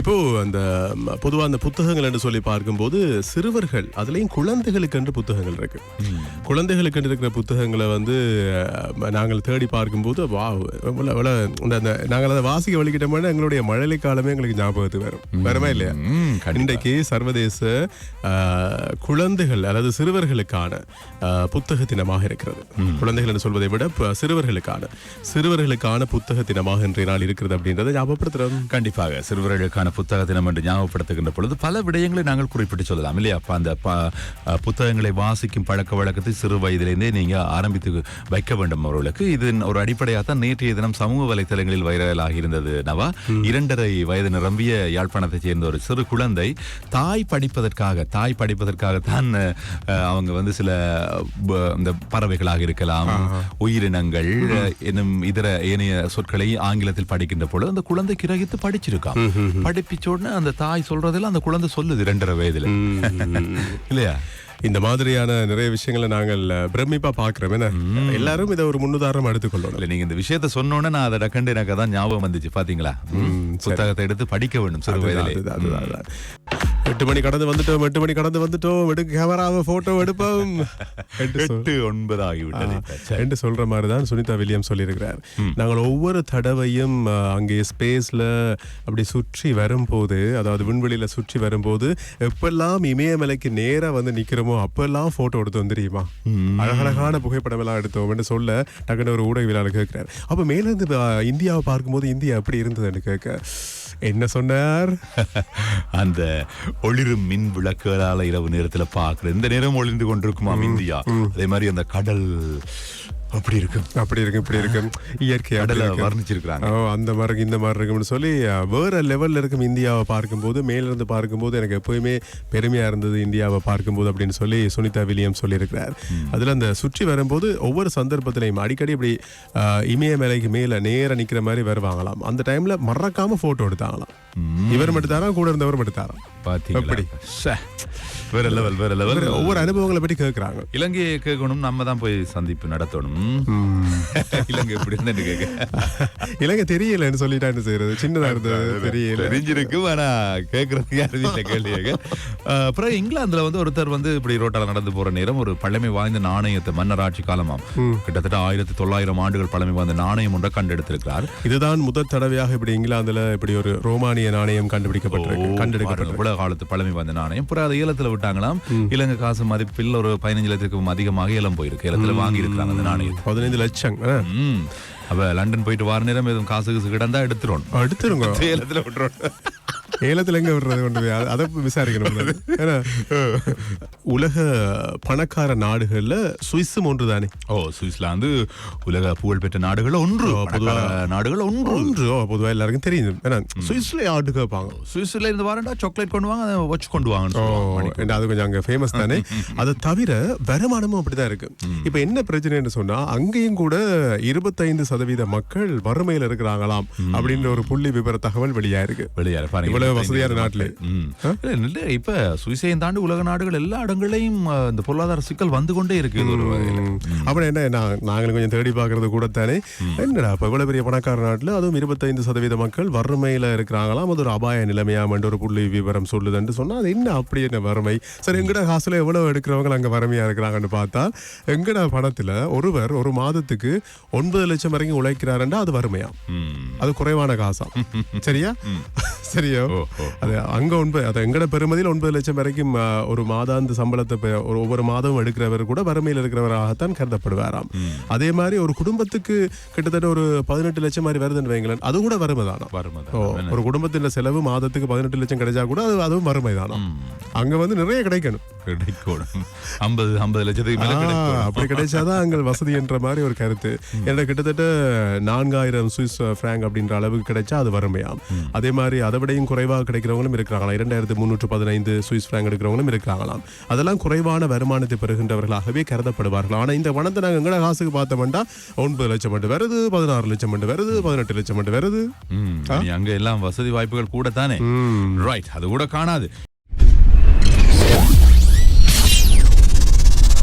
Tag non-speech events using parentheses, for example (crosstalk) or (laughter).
இப்போ அந்த ம, பொதுவா அந்த புத்தகங்கள் என்று சொல்லி பார்க்கும்போது சிறுவர்கள் அதுலயும் குழந்தைகளுக்கு என்று புத்தகங்கள் இருக்கு. குழந்தைகளுக்கு இருக்கிற புத்தகங்களை வந்து நாங்கள் தேடி பார்க்கும்போது வா இந்த நாங்கள் அதை வாசிக்க வழிகிட்டோம்னா எங்களுடைய மழலை காலமே எங்களுக்கு ஞாபகத்துக்கு வரும். வரவே இல்லையா. இன்றைக்கு சர்வதேச குழந்தைகள் அதாவது சிறுவர்களுக்கான புத்தக தினமாக இருக்கிறது. குழந்தைகள் என்று சொல்வதை விட சிறுவர்களுக்கான சிறுவர்களுக்கான புத்தக தினமாக இன்றைய நாள் இருக்கிறது அப்படின்றத ஞாபகப்படுத்துறோம். கண்டிப்பாக சிறுவர்களுக்கான புத்தக தினம் என்று ஞாபகப்படுத்துகின்ற பொழுது பல விடயங்களை நாங்கள் குறிப்பிட்டு சொல்லலாம் இல்லையா? அப்ப அந்த புத்தகங்களை வாசிக்கும் பழக்க வழக்கத்தை சிறு வயதிலிருந்தே நீங்க ஆரம்பித்து வைக்க வேண்டும் அவர்களுக்கு. இது ஒரு அடிப்படையாக தான் நேற்றைய தினம் சமூக வலைத்தளங்களில் வைரலாகி இருந்தது நவா. இரண்டரை வயது நிரம்பிய யாழ்ப்பாணத்தைச் சேர்ந்த ஒரு சிறு குழந்தை தாய் படிப்பதற்காக தாய் படிப்பதற்காக தான் அவங்க வந்து சில இந்த பறவைகளாக இருக்கலாம் உயிரினங்கள் என்னும் இதர ஏனைய சொற்களை ஆங்கிலத்தில் படிக்கின்ற பொழுது அந்த குழந்தை கிரகித்து படிச்சிருக்கான் படிப்பிச்ச உடனே அந்த தாய் சொல்றதெல்லாம் அந்த குழந்தை சொல்லுது இரண்டரை வயதுல. இல்லையா? இந்த மாதிரியான நிறைய விஷயங்களை நாங்கள் பிரமிப்பா பாக்குறோம் என்ன? எல்லாரும் இதை ஒரு முன்னுதாரணம் எடுத்துக்கொள்ளணும். இல்ல நீங்க இந்த விஷயத்த சொன்னோன்னே நான் அதை டக்கண்டு எனக்கு அதான் ஞாபகம் வந்துச்சு பாத்தீங்களா? புத்தகத்தை எடுத்து படிக்க வேண்டும் சிறு வயதிலே. அதுதான், எட்டு மணி கடந்து வந்துட்டோம் எட்டு மணி கடந்து வந்துட்டோம். எடுக்க கேமராவை போட்டோ எடுப்போம். என்று (laughs) சொல்- எட்டு ஒன்பது ஆகிவிட்டது. என்று சொல்ற மாதிரி தான் சுனிதா வில்லியம் சொல்லியிருக்கிறார். நாங்கள் ஒவ்வொரு தடவையும் அங்கே ஸ்பேஸ்ல அப்படி சுற்றி வரும்போது அதாவது விண்வெளியில சுற்றி வரும்போது எப்பெல்லாம் இமயமலைக்கு நேரா வந்து நிக்கிறோமோ அப்பெல்லாம் போட்டோ எடுத்தோம் தெரியுமா? அழகழகான புகைப்படம் எல்லாம் எடுத்தோம் சொல்ல டக்குன்னு ஒரு ஊடகவியலாளர் கேட்கிறார். அப்ப மேல இருந்து அஹ், இந்தியாவை பார்க்கும்போது இந்தியா எப்படி இருந்ததுன்னு கேட்க என்ன சொன்னார்? (laughs) அந்த ஒளிரும் மின் விளக்குகளால இரவு நேரத்துல பாக்குற இந்த நேரம் ஒளிர்ந்து கொண்டிருக்குமாம் இந்தியா. அதே மாதிரி அந்த கடல் அப்படி இருக்கும் அப்படி இருக்கு இப்படி இருக்கு. இயற்கை இருக்கு. வர்ணிச்சிருக்கிறாங்க. ஓ அந்த மாதிரி இந்த மாதிரி இருக்கும்னு சொல்லி வேற லெவல்ல இருக்கும் இந்தியாவை பார்க்கும்போது மேல இருந்து பார்க்கும்போது எனக்கு எப்பவுமே பெருமையா இருந்தது இந்தியாவை பார்க்கும்போது அப்படின்னு சொல்லி சுனிதா வில்லியம் சொல்லியிருக்கிறார். அதுல அந்த சுற்றி வரும்போது ஒவ்வொரு சந்தர்ப்பத்திலையும் அடிக்கடி இப்படி இமயமலைக்கு மேல நேரா நிக்கிற மாதிரி வருவாங்களாம் அந்த டைம்ல மறக்காம போட்டோ எடுத்தாங்களாம். இவர் மட்டும் தாரா கூட இருந்தவர் மட்டும் தாராம் பாத்தீங்களா. வேற லெவல் வேற லெவல் ஒவ்வொரு அனுபவங்களை பற்றி கேட்கறாங்க இலங்கையை கேட்கணும் நம்ம தான் போய் சந்திப்பு நடத்தணும். (laughs) இலங்கை எப்படி இருந்து கேட்க இலங்கை தெரியலன்னு சொல்லிட்டா என்ன செய்யறது சின்னதா இருந்தது தெரியல. தெரிஞ்சிருக்கு ஆனா கேட்கறதுக்கு யாரும் இல்ல கேள்வியாக அப்புறம் இங்கிலாந்துல வந்து ஒருத்தர் வந்து இப்படி ரோட்டால நடந்து போற நேரம் ஒரு பழமை வாய்ந்த நாணயத்தை மன்னர் ஆட்சி காலமாம் கிட்டத்தட்ட ஆயிரத்தி தொள்ளாயிரம் ஆண்டுகள் பழமை வாய்ந்த நாணயம் ஒன்றை கண்டெடுத்திருக்கிறார். இதுதான் முதல் தடவையாக இப்படி இங்கிலாந்துல இப்படி ஒரு ரோமானிய நாணயம் கண்டுபிடிக்கப்பட்டிருக்கு கண்டெடுக்கப்பட்டிருக்கு. காலத்து பழமை வாய்ந்த நாணயம். அப்புறம் அதை ஏலத்துல விட்டாங்களாம். இலங்கை காசு மதிப்பில் ஒரு பதினஞ்சு லட்சத்துக்கும் அதிகமாக ஏலம் போயிருக்கு. ஏலத்துல வாங்கி இருக்கிறாங்க அந்த நாணயத்தை பதினைந்து லட்சம். அப்ப லண்டன் போயிட்டு வார நேரம் எதுவும் காசு காசு கிடந்தா எடுத்துரும் எடுத்துருங்க. (laughs) ஏலத்துல விட்டுரும் ஏலத்துல எங்க விடுறது கொண்டு அத- விசாரிக்கணும். ஏன்னா, உலக பணக்கார நாடுகள்ல சுவிஸும் ஒன்று தானே ஓ சுவிட்சர்லாந்து உலக புகழ்பெற்ற நாடுகள் ஒன்று பொதுவா- பணக்கார நாடுகள் ஒன்று. ஒன்று. ஓ, பொதுவா எல்லாருக்கும் தெரியும். ஏன்னா சுவிஸ்ல ஆடு கேட்பாங்க சுவிஸ்ல இருந்து வரண்டா சாக்லேட் கொண்டு வாங்க அதை வச்சு கொண்டு ஏன்னா அது கொஞ்சம் அங்க ஃபேமஸ் தானே? (laughs) அதை தவிர வருமானமும் அப்படிதான் இருக்கு. இப்ப என்ன பிரச்சனைன்னு சொன்னா அங்கேயும் கூட இருபத்தைந்து சதவீத மக்கள் வறுமையில இருக்கிறாங்களாம் அப்படின்ற ஒரு புள்ளி விவர தகவல் வெளியா இருக்கு இவ்வளவு வசதியான நாட்டுல. இல்ல, இப்ப சுவிசையும் தாண்டி உலக நாடுகள் எல்லா இடங்களையும் இந்த பொருளாதார சிக்கல் வந்து கொண்டே இருக்கு. அப்புறம் என்ன நான் நாங்களும் கொஞ்சம் தேடி பார்க்கறது கூட தானே என்னடா இப்ப இவ்வளவு பெரிய பணக்கார நாட்டுல அதுவும் இருபத்தைந்து சதவீத மக்கள் வறுமையில இருக்கிறாங்களாம் அது ஒரு அபாய நிலைமையாம் ஒரு புள்ளி விவரம் சொல்லுதுன்னு சொன்னா அது என்ன அப்படி என்ன வறுமை? சரி எங்கடா காசுல எவ்வளவு எடுக்கிறவங்க அங்க வறுமையா இருக்கிறாங்கன்னு பார்த்தா எங்கடா பணத்துல ஒருவர் ஒரு மாதத்துக்கு ஒன்பது லட்சம் வரைக்கும் உழைக்கிறாருண்டா அது வறுமையாம். ம். அது குறைவான காசாம். சரியா? சரியா. அது அங்க ஒன்பது அது எங்கட பெருமதியில் ஒன்பது லட்சம் வரைக்கும் ஒரு மாதாந்த சம்பளத்தை ஒரு ஒவ்வொரு மாதமும் எடுக்கிறவர் கூட வறுமையில் இருக்கிறவராகத்தான் கருதப்படுவாராம். அதே மாதிரி ஒரு குடும்பத்துக்கு கிட்டத்தட்ட ஒரு பதினெட்டு லட்சம் மாதிரி வருதுன்னு வைங்களேன் அது கூட வறுமை தானா? ஒரு குடும்பத்தின் செலவு மாதத்துக்கு பதினெட்டு லட்சம் கிடைச்சா கூட அது அதுவும் வறுமை தானா? அங்க வந்து நிறைய கிடைக்கணும். கிடைக்கணும். ஐம்பது ஐம்பது லட்சத்துக்கு அப்படி கிடைச்சாதான் அங்க வசதி என்ற மாதிரி ஒரு கருத்து. ஏன்னா கிட்டத்தட்ட நான்காயிரம் சுவிஸ் பிராங்க் அப்படின்ற அளவுக்கு கிடைச்சா அது வறுமையாம். அதே மாதிரி அதை விடையும் குறைவாக கிடைக்கிறவங்களும் இருக்கிறாங்களாம். இரண்டாயிரத்து முன்னூற்று பதினைந்து சுவிஸ் பிராங்க் எடுக்கிறவங்களும் இருக்கிறாங்களாம். அதெல்லாம் குறைவான வருமானத்தை பெறுகின்றவர்களாகவே கருதப்படுவார்கள். ஆனா இந்த பணத்தை நாங்க எங்கட காசுக்கு பார்த்தோம்னா ஒன்பது லட்சம் மட்டும் வருது பதினாறு லட்சம் மட்டும் வருது பதினெட்டு லட்சம் மட்டும் வருது. அங்க எல்லாம் வசதி வாய்ப்புகள் கூட தானே ரைட் அது கூட காணாது.